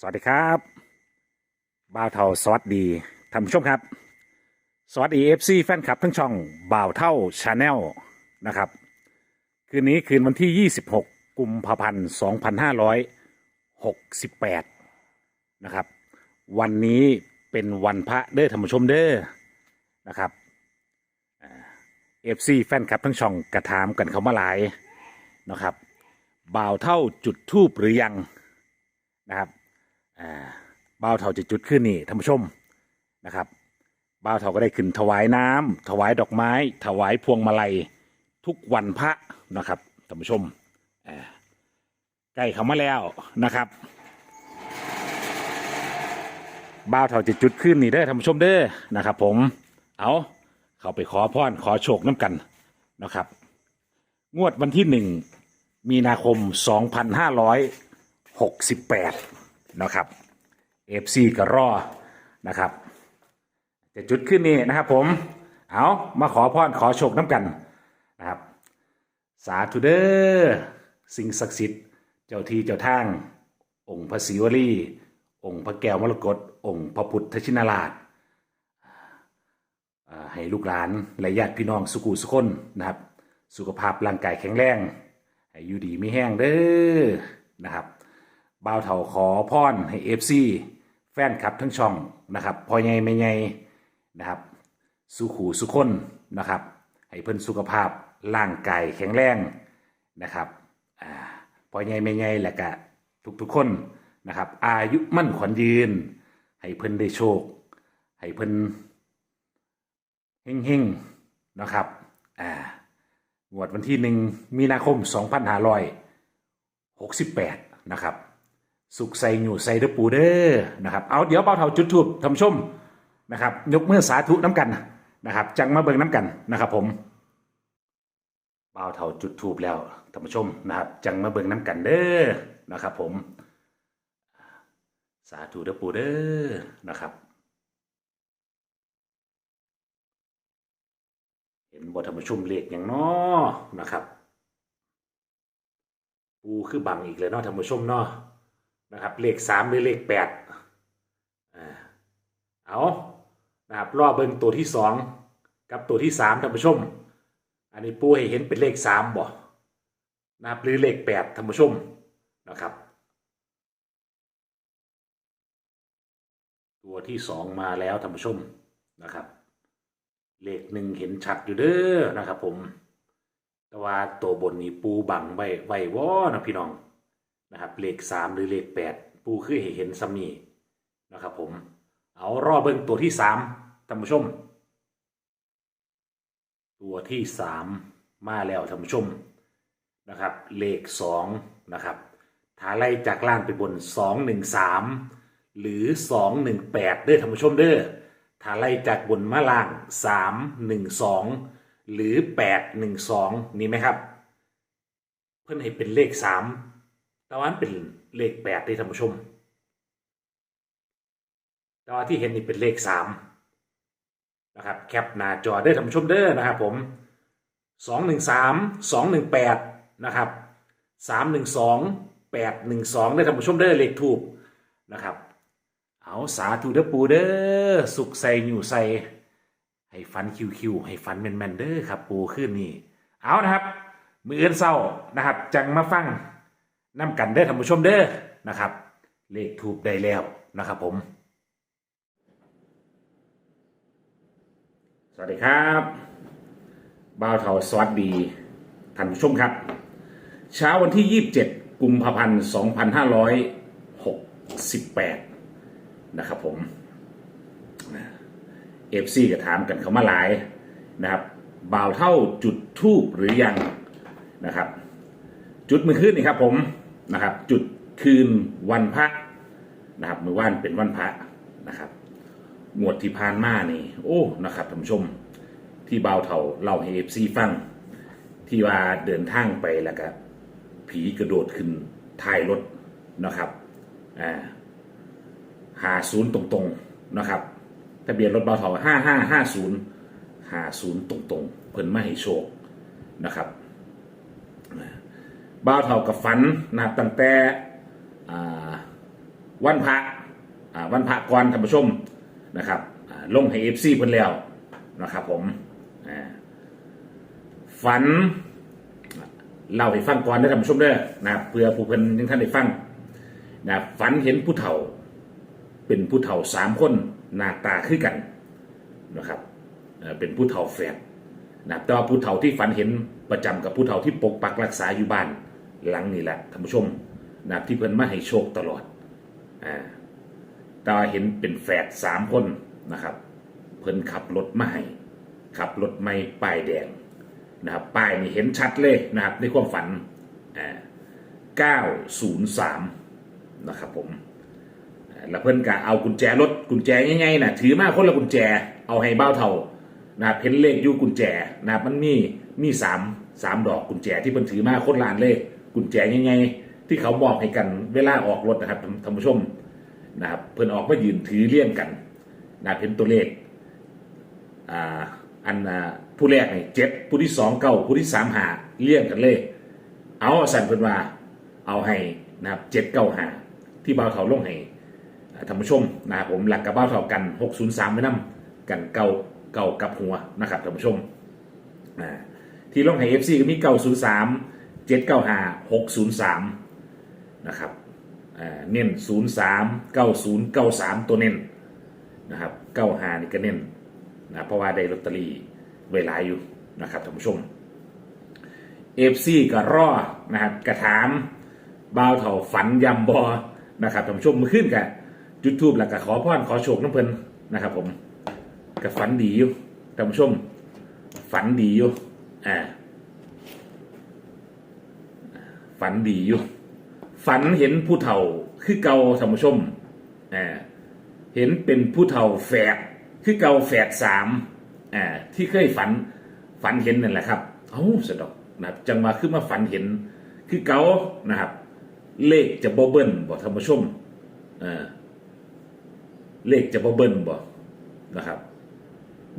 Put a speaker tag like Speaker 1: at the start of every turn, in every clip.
Speaker 1: สวัสดีครับบ่าวเท่าสวัสดีท่านผู้ชมครับ สวัสดีเอฟซีแฟนคลับทั้งช่องบ่าวเท่าชาแนลนะครับ คืนนี้คืนวันที่ 26 กุมภาพันธ์ 2568 นะครับ วันนี้เป็นวันพระเด้อท่านผู้ชมเด้อนะครับเอฟซีแฟนคลับทั้งช่องกระถามกันเขามาหลายนะครับบ่าวเท่าจุดทูบหรือยังนะครับ อ่าบ่าวเถาจะจุดขึ้นนี่ท่านผู้ชมนะครับบ่าวเถาก็ได้ขึ้นถวายน้ำถวายดอกไม้ ถวายพวงมาลัยทุกวันพระนะครับท่านผู้ชมอ่าใกล้เข้ามาแล้วนะครับบ่าวเถาจะจุดขึ้นนี่เด้อท่านผู้ชมเด้อนะครับผมเอาเขาไปขอพรขอโชคน้ำกันนะครับ งวดวันที่หนึ่งมีนาคม 2568 นะครับเอฟซีก็รอนะครับจะจุดขึ้นนี่นะครับผม เอามาขอพรขอโชคน้ำกันนะครับ สาธุเดอร์สิ่งศักดิ์สิทธิ์เจ้าที่เจ้าทาง องค์พระศิวลีองค์พระแก้วมรกตองค์พระพุทธชินราชให้ลูกหลานและญาติพี่น้องสุขุสุคนนะครับ สุขภาพร่างกายแข็งแรงให้อยู่ดีไม่แห้งเด้อนะครับ บ่าวเถาขอพรให้เอฟซีแฟนคลับทั้งช่องนะครับพอใหญ่ไม่ใหญ่นะครับ สุขูสุคนนะครับ ให้เพิ่นสุขภาพร่างกายแข็งแรงนะครับอ่าพอใหญ่ไม่ใหญ่แหละกะทุกๆคนนะครับ อายุมั่นขวัญยืน ให้เพิ่นได้โชค ให้เพิ่นเฮงๆนะครับอ่างวดวันที่หนึ่งมีนาคม 2568 นะครับ สุกใส่หนูใส่เดอปูเด้อนะครับเอาเดี๋ยวเบาเท่าจุดทูบทำชมนะครับยกมือสาธุน้ำกันนะครับจังมาเบิ่งน้ำกันนะครับ ผมเบาเท่าจุดทูบแล้วท่านผู้ชมนะครับ จังมาเบิ่งน้ำกันเด้อนะครับ ผม สาธุเดอปูเด้อนะครับ เห็นบทธรรมชมเลขอย่างน้อนะครับปูคือบังอีกเลยเนาะท่านผู้ชมเนาะ นะครับเลขสามหรือเลขแปดเอานะครับรอเบิ่งตัวที่สองกับตัวที่สามท่านผู้ชม อันนี้ปูให้เห็นเป็นเลขสามบ่นะครับหรือเลขแปดท่านผู้ชมนะครับ ตัวที่สองมาแล้วท่านผู้ชมนะครับ เลขหนึ่งเห็นชัดอยู่เด้อนะครับผม แต่ว่าตัวบนนี้ปูบังไว้ไว้วอนะพี่น้อง นะครับเลขสามหรือเลขแปดปูคือเห็นซัมนี่นะครับผมเอารอเบิ่งตัวที่สามท่านผู้ชม ตัวที่สามมาแล้วท่านผู้ชมนะครับเลขสองนะครับถ้าไล่จากล่างไปบนสองหนึ่งสามหรือสองหนึ่งแปดเด้อท่านผู้ชมเด้อถ้าไล่จากบนมาล่างสามหนึ่งสองหรือแปดหนึ่งสองนี่ไหมครับ เพื่อนให้เป็นเลขสาม แต่ว่ามันเป็นเลขแปดเด้อท่านผู้ชม แต่ว่าที่เห็นนี่เป็นเลขสามนะครับแคปหน้าจอได้ท่านผู้ชมเด้อนะครับผมสองหนึ่งสามสองหนึ่งแปดนะครับสามหนึ่งสองแปดหนึ่งสองได้ท่านผู้ชมเด้อเลขถูกนะครับเอาสาธุเด้อปูเด้อสุขใส่อยู่ใส่ให้ฟันคิวคิวให้ฟันแมนแมนเด้อครับปูขึ้นนี่เอานะครับ มือเอื้นเศร้านะครับ จังมาฟัง น้ำกันเด้อท่านผู้ชมเด้อนะครับ เลขถูกได้แล้วนะครับผม สวัสดีครับบ่าวเทาสวัสดีท่านผู้ชมครับ เช้าวันที่ 27 กุมภาพันธ์ 2568 นะครับผมเอฟซีก็ถามกันเขามาหลายนะครับบ่าวเท่าจุดทูบหรือยังนะครับ จุดมือขึ้นนี่ครับผม นะครับ จุดคืนวันพระนะครับมือว่านเป็นวันพระนะครับงวดที่ผ่านมานี่ โอ้นะครับท่านผู้ชมที่บ่าวเท่าเล่าให้เอฟซีฟัง ที่ว่าเดินทางไปแล้วก็ผีกระโดดขึ้นท้ายรถนะครับอ่าหาศูนย์ตรงๆนะครับทะเบียนรถบ่าวเท่าห้าห้าห้าศูนย์หาศูนย์ตรงๆ เพิ่นไม่ให้โชคนะครับ บ่าวเท่ากับฝันนะครับตั้งแต่อ่าวันพระอ่าวันพระก่อนท่านผู้ชมนะครับอ่าลงให้เอฟซีเพิ่นแล้วนะครับผมอ่าฝันเล่าให้ฟังก่อนนะท่านผู้ชมเด้อนะครับเพื่อผู้เพิ่นยังท่านได้ฟังนะครับฝันเห็นผู้เฒ่า เป็นผู้เฒ่าสามคนหน้าตาคือกันนะครับเอ่อเป็นผู้เฒ่าแฝดนะครับแต่ว่าผู้เฒ่าที่ฝันเห็นประจำกับผู้เฒ่าที่ปกปักรักษาอยู่บ้าน หลังนี่แหละท่านผู้ชมนะที่เพิ่นมาให้โชคตลอดอ่าแต่ว่าเห็นเป็นแฝดสามคนนะครับ เพิ่นขับรถมาให้ขับรถไม่ป้ายแดงนะครับป้ายนี่เห็นชัดเลยนะครับในความฝันอ่า903นย์สามนะครับผมแล้วเพื่อนก็เอากุญแจรถกุญแจง่ายๆนะถือมาคนละกุญแจเอาให้เบ้าเท่านะเพ้นเลขยู่กุญแจนะมันมีมีสามสามดอกกุญแจที่เพิ่นถือมาคนละอันเลข กุญแจง่ายๆที่เขามอบให้กันเวลาออกรถนะครับท่านผู้ชมนะครับเพิ่นออกมายืนถือเลี่ยงกันนะเพ้นตัวเลขอ่าอันผู้แรกนี่เจ็ดผู้ที่สองเก้าผู้ที่สามหาเลี่ยงกันเลย เอาสั่นเพิ่นว่าเอาให้นะครับเจ็ดเก้าหาที่เบาเท่าลงให้ท่านผู้ชมนะครับผมหลักกระเบ้าเท่ากัน603ไม่นำกันเก่าเก่ากับหัวนะครับท่านผู้ชมอ่าที่ลงให้ FC ก็มี903 795 603นะครับอ่าเน้น03 90 93ตัวเน้นนะครับ95นี่ก็เน้นนะเพราะว่าได้ลอตเตอรี่ไวหลายอยู่นะครับท่านผู้ชม FC ก็รอนะครับกระถามบ่าวเถาฝันยำบอนะครับท่านผู้ชมมือขึ้นกันจุดทูบแล้วก็ขอพรขอโชคน้ำเพลินนะครับผมก็ฝันดีอยู่ท่านผู้ชมฝันดีอยู่อ่า ฝันดีอยู่ ฝันเห็นผู้เฒ่าคือเก่าท่านผู้ชมอ่าเห็นเป็นผู้เฒ่าแฝดคือเก่าแฝดสามอ่าที่เคยฝันฝันเห็นนั่นแหละครับเอ้าสะดอกนะครับจังมาขึ้นมาฝันเห็นคือเก่านะครับ เลขจะบ่เบิ้ลบ่ท่านผู้ชมอ่าเลขจะบ่เบิ้ลบ่นะครับ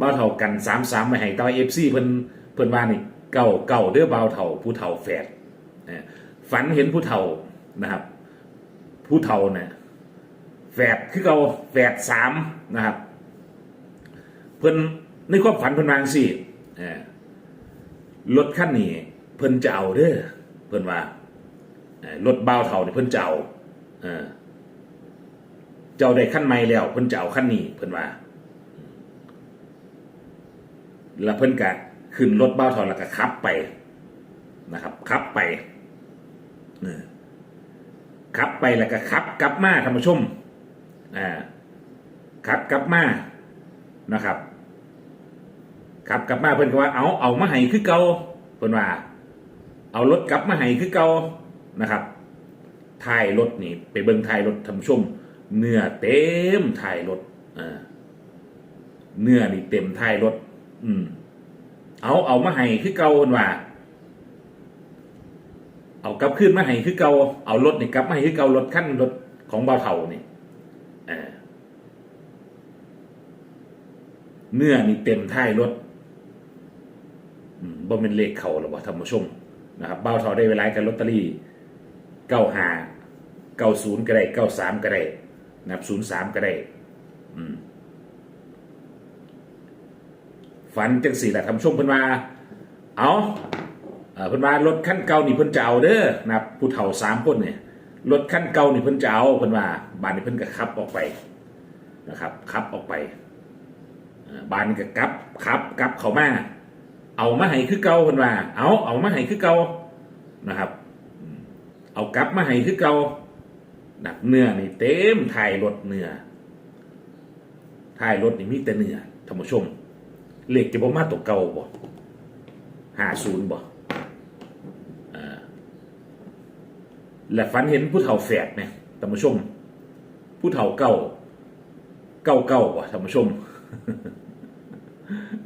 Speaker 1: บ้าวเฒ่ากันสามสามมาให้ต่อเอฟซีเพิ่นเพิ่นว่านี่เก่าเก่าเด้อบ้าวเฒ่าผู้เฒ่าแฝดอ่า ฝันเห็นผู้เฒ่านะครับ ผู้เฒ่าเนี่ยแฝดคือเก่าแฝดสามนะครับ เพิ่นในความฝันเพิ่นวางสิอ่รถคันนี้เพิ่นจะเอาเด้อเพิ่นว่ารถบ้าเฒ่าเนี่ยเพิ่นจะเอาเออเจ้าได้ขั้นใหม่แล้วเพิ่นจะเอาขั้นนี้เพิ่นว่าแล้วเพิ่นก็ขึ้นรถบ้าเฒ่าแล้วก็ขับไปนะครับขับไป ขับไปแล้วก็ขับกลับมาท่านผู้ชมอ่าขับกลับมานะครับขับกลับมาเพิ่อนก็ว่าเอาเอามาให้คือเก่าเพิ่นว่า เอารถกลับมาให้คือเก่านะครับท้ายรถนี่ไปเบิ่งท้ายรถท่านผู้ชม เนื้อเต็มท้ายรถอ่าเนื้อนี่เต็มท้ายรถ อืม เอา เอามาให้คือเก่าเพิ่นว่า เอากลับขึ้นมาให้คือเก่าเอารถนี่กลับมาให้คือเก่ารถขั้นรถของบ่าวเฒ่านี่เนื้อนี่เต็มท้ายรถบ่เป็นเลขเขาหรอกว่าท่านผู้ชมนะครับบ้าทอได้เวลากันลอตเตอรี่เก้าห้าเก้าศูนย์ก็ได้เก้าสามก็ได้นะครับศูนย์สามก็ได้ฝันจังสี่แหละท่านผู้ชมเพิ่นว่าเอา เออเพิ่นว่ารถขั้นเก่านี่เพิ่นจะเอาเด้อนะครับผู้เฒ่าสามคนเนี่ยรถขั้นเก่านี่เพิ่นจะเอาเพิ่นว่าบ้านนี้เพิ่นก็ขับออกไปนะครับขับออกไปบ้านก็กลับขับกลับเข้ามาเอามาให้คือเก่าเพิ่นว่า เอาเอามาให้คือเก่านะครับ เอากลับมาให้คือเก่านักเนื้อนี่เต็มท้ายรถเนื้อท้ายรถนี่มีแต่เนื้อท่านผู้ชมเหลขจะบ่มาตกเก่าบ่ห้าศูนย์บ่อ่า และฝันเห็นผู้เฒ่าแฝดเนี่ยท่านผู้ชม ผู้เฒ่าเก่าเก่าเก่าบ่ท่านผู้ชม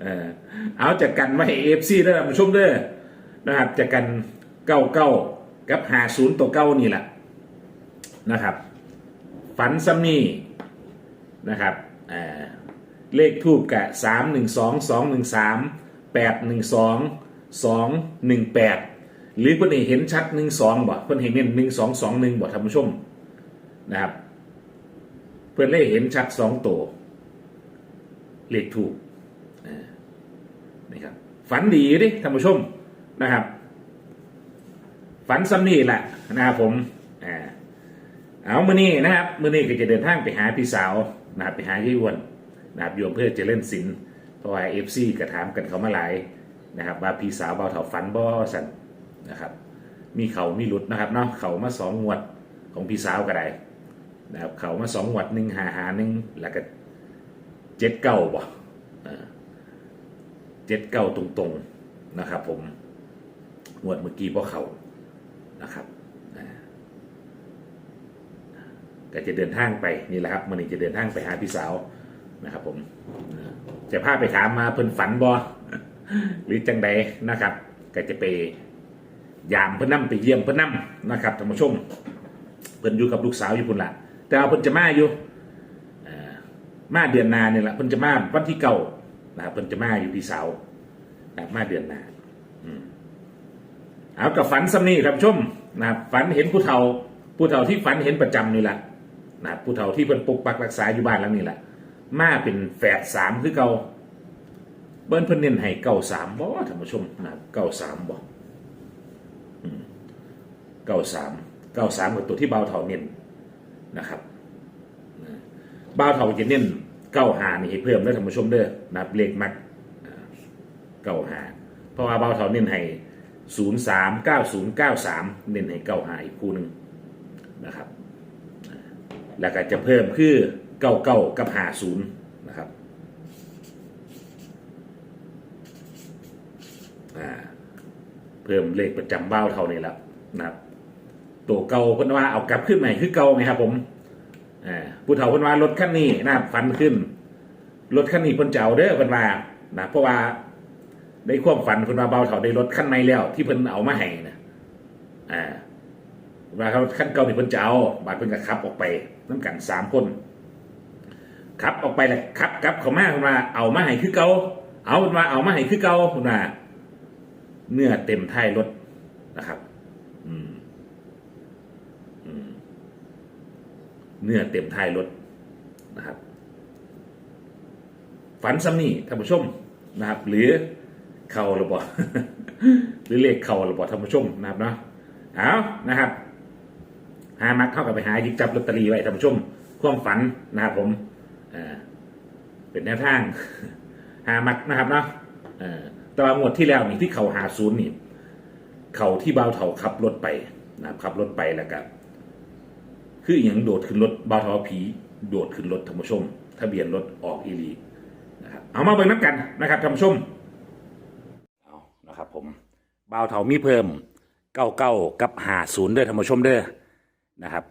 Speaker 1: เออเอาจากกันมาให้เอฟซีได้ท่านผู้ชมเด้อนะครับจากกันเก้าเก้ากับหาศูนย์ตัวเก้านี่แหละนะครับ ฝันซัมนี่นะครับเลขทูบกะสามหนึ่งสองสองหนึ่งสามแปดหนึ่งสองสองหนึ่งแปด หรือเพื่อนเห็นชัดหนึ่งสองบ่เพื่อนเห็นเน้นหนึ่งสองสองหนึ่งบ่ท่านผู้ชมนะครับ เพื่อนเลยเห็นชัดสองตัวเลขถูกนี่ครับฝันดีดิท่านผู้ชมนะครับ ฝันซ้ำนี่แหละนะครับผมอ่าเอามือนี้นะครับมือนี้ก็จะเดินทางไปหาพี่สาวนะครับไปหายี่อ้วนนะครับโยมเพื่อจะเล่นสินเพราะว่าเอฟซีกระถามกันเขามาหลายนะครับว่าพี่สาวเบาเถาฝันบ่สัน นะครับ มีเขามีหลุดนะครับเนาะเขามาสองงวดของพี่สาวก็ได้นะครับเขามาสองงวดหนึ่งหาหาหนึ่งแล้วก็เจ็ดเก้าบ่อ่าเจ็ดเก้าตรงๆนะครับ ผมงวดเมื่อกี้พอเขานะครับก็จะเดินทางไปนี่แหละครับมันนี้จะเดินทางไปหาพี่สาวนะครับ ผมจะพาไปถามมาเพิ่นฝันบ่หรือจังใดนะครับ ก็จะไป ยามเพิ่นนํไปเยี่ยมเพิ่นนํนะครับท่านผู้ชมเพิ่นอยู่กับลูกสาวอยู่พุ่นละแต่เอาเพิ่นจะมาอยู่มาเดือนนาเนี่ยละเพิ่นจะมาวันที่เก่านะครับเพิ่นจะมาอยู่ที่เสานะมาเดือนนาเอากับฝันซ้ำนี่ครับผู้ชมนะครับฝันเห็นผู้เฒ่า ผู้เฒ่าที่ฝันเห็นประจำนี่แหละนะครับผู้เฒ่าที่เพิ่นปกปักรักษาอยู่บ้านหลังนี้แหละมาเป็นแฝดสามคือเก่าเบิ้นเพิ่นเน้นให้เก่าสามบ่ท่านผู้ชมนะเก่าสามบ่ เก้าสามเก้าสามกับตัวที่เบาเถาเน้นนะครับเบาเถาจะเน้นเก้าหานี่ให้เพิ่มได้ท่านผู้ชมเด้อนับเลขมักเก้าหาเพราะว่าเบาเถาเน้นให้ศูนย์สามเก้าศูนย์เก้าสามเน้นให้เก้าหาอีกคู่หนึ่งนะครับ แล้วก็จะเพิ่มคือเก้าเก้ากับหาศูนย์นะครับอ่า เพิ่มเลขประจำเบ้าเท่านี้แล้วนะครับตัวเก่าเพิ่นว่าเอากลับขึ้นใหม่คือเก่าไหมครับ ผมอ่าผู้เฒ่าเพิ่นว่ารถคันนี้นะครับฟันขึ้นรถคันนี้เพิ่นจะเอาเด้อเพิ่นว่านะเพราะว่าในความฝันเพิ่นว่าเบาเฒ่าได้รถคันใหม่แล้ว ที่เพิ่นเอามาให้นะอ่าว่าเขาคันเก่านี่เพิ่นจะเอาบาดเพิ่นก็ขับออกไปน้ำกันสามคนขับออกไปเลยขับกลับเขามาเพิ่นว่าเอามาให้คือเก่าเอาเพิ่นว่าเอามาให้คือเก่าเพิ่นว่า เนื้อเต็มท้ายรถนะครับ อืม อืมเนื้อเต็มท้ายรถนะครับ ฝันซ้ำนี่ท่านผู้ชมนะครับ หรือเข่าหรือเปล่าหรือเลขเข่าหรือเปล่าท่านผู้ชมนะครับเนาะเอานะครับหามักเข้ากับไปหาหยิบจับลอตเตอรี่ไว้ท่านผู้ชมความฝันนะครับผมอ่าเป็นแนวทางหามักนะครับเนาะเอ่อ แต่ว่างวดที่แล้วนี่ที่เขาหาศูนย์นี่เขาที่เบาวเถาขับรถไปนะครับขับรถไปแล้วก็คืออย่างโดดขึ้นรถเบาวเถาผีโดดขึ้นรถท่านผู้ชม ทะเบียนรถออกอีหลีนะครับเอามาเบิ่งน้ำกันนะครับท่านผู้ชมเอานะครับผมเบาวเถามีเพิ่มเก้าเก้ากับหาศูนย์ด้อท่านผู้ชมเด้อนะครับ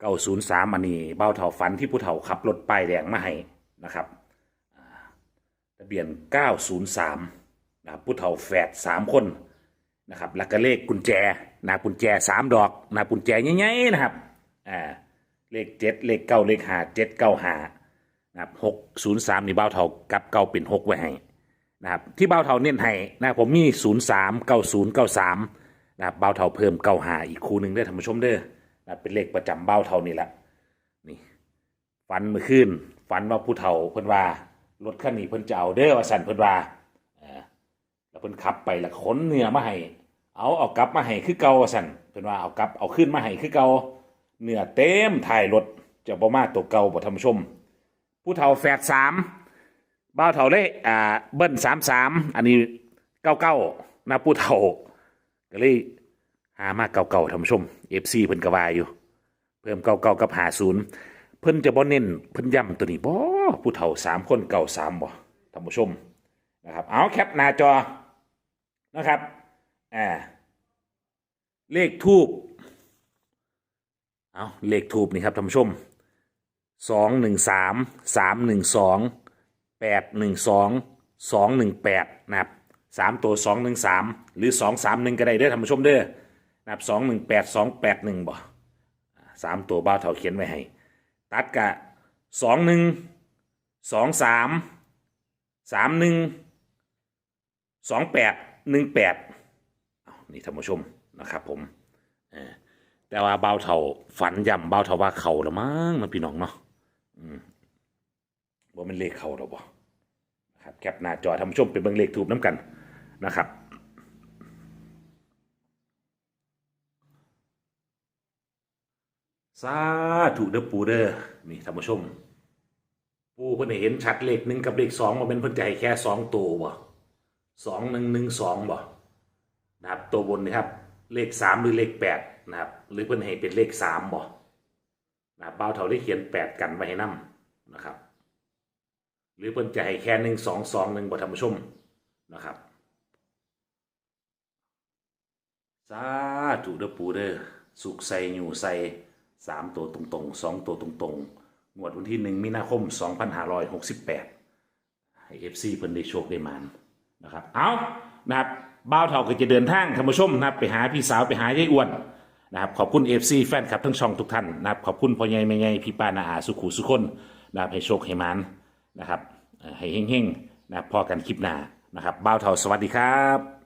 Speaker 1: เก้าศูนย์สามอันนี้เบาวเถาฝันที่ผู้เฒ่าขับรถป้ายแดงมาให้นะครับ ทะเบียน 903นะครับผู้เฒ่าแฝด3คนนะครับแล้วก็เลขกุญแจนะกุญแจ 3 ดอกนะกุญแจใหญ่ๆนะครับอ่าเลข 7 เลข 9 เลข5 7 9 5นะครับ603 นี่เบ้าเท่ากับเก้าเป็น 6 ไว้ให้นะครับที่เบ้าเท่าเน้นให้นะผมมี 03 90 93นะครับเบ้าเท่าเพิ่มเก้าหาอีกคู่หนึ่งเด้อท่านผู้ชมเด้อนะเป็นเลขประจำเบ้าเท่านี่แหละนี่ฝันเมื่อคืนฝันว่าผู้เฒ่าเพิ่นว่า รถคันนี้เพิ่นจะเอาเด้อว่าสั่นเพิ่นว่าแล้วเพิ่นขับไปแล้วขนเนื้อมาให้เอาเอากลับมาให้คือเก่าว่าสั่นเพิ่นว่าเอากลับเอาขึ้นมาให้คือเก่าเนื้อเต็มท้ายรถจะบ่มาตัวเก่าบ่ท่านผู้ชม ผู้เฒ่าแฝดสามบ้าวเฒ่าเลยอ่าเบิ้ลสามสามอันนี้เก้าเก้านะผู้เฒ่าก็เลยหามาเก่าๆท่านผู้ชม FC เพิ่นก็ว่าอยู่ เพิ่มเก่าๆกับหาศูนย์เพิ่นจะบ่เน้นเพิ่นย้ำตัวนี้บ่ ผู้เฒ่าสามคนเก่าสามบ่ท่านผู้ชมนะครับเอาแคปหน้าจอนะครับอ่าเลขทูบเอาเลขทูบนี่ครับท่านผู้ชมสองหนึ่งสามสามหนึ่งสองแปดหนึ่งสองสองหนึ่งแปดนะครับสามตัวสองหนึ่งสามหรือสองสามหนึ่งก็ได้เด้อท่านผู้ชมเด้อนะครับสองหนึ่งแปดสองแปดหนึ่งบ่สามตัวบ้าเฒ่าเขียนไว้ให้ ตัดกะสองหนึ่ง สองสามสามหนึ่งสองแปดหนึ่งแปดนี่ท่านผู้ชมนะครับผมแต่ว่าเบาเท่าฝันย่ำเบาเท่าว่าเขาละมั้งนะพี่น้องเนาะว่ามันเลขเขาหรอบ่นะครับแคปหน้าจอทำชมเป็นเบิ่งเลขถูกน้ำกันนะครับสาธุเด้อปูเด้อนี่ท่านผู้ชม ปูเพิ่นเห็นชัดเลขหนึ่งกับเลขสองมาเป็นเพิ่นจะให้แค่สองตัวบ่สองหนึ่งหนึ่งสองบ่นะครับตัวบนนี่ครับเลขสามหรือเลขแปดนะครับหรือเพิ่นให้เป็นเลขสามบ่นะครับเบ้าเท่าได้เขียนแปดกันไว้ให้นํนะครับ หรือเพิ่นจะให้แค่หนึ่งสองสองหนึ่งบ่ท่านผู้ชมนะครับสาธุเด้อปูเด้อสุกใส่อยู่ใส่สามตัวตรงๆสองตัวตรงๆ งวดวันที่หนึ่งมีนาคม 2568 ให้เอฟซีเพิ่นได้โชคได้มานนะครับ เอานะครับบ้าวเท่าก็จะเดินทางท่านผู้ชมนะครับไปหาพี่สาวไปหายายอ้วนนะครับขอบคุณเอฟซีแฟนคลับทั้งช่องทุกท่านนะครับขอบคุณพ่อใหญ่แม่ใหญ่พี่ป้านาอาสุขุสุคนนะครับให้โชคให้มานนะครับเอ่อให้เฮงๆนะครับพอกันคลิปหน้านะครับบ้าวเท่าสวัสดีครับ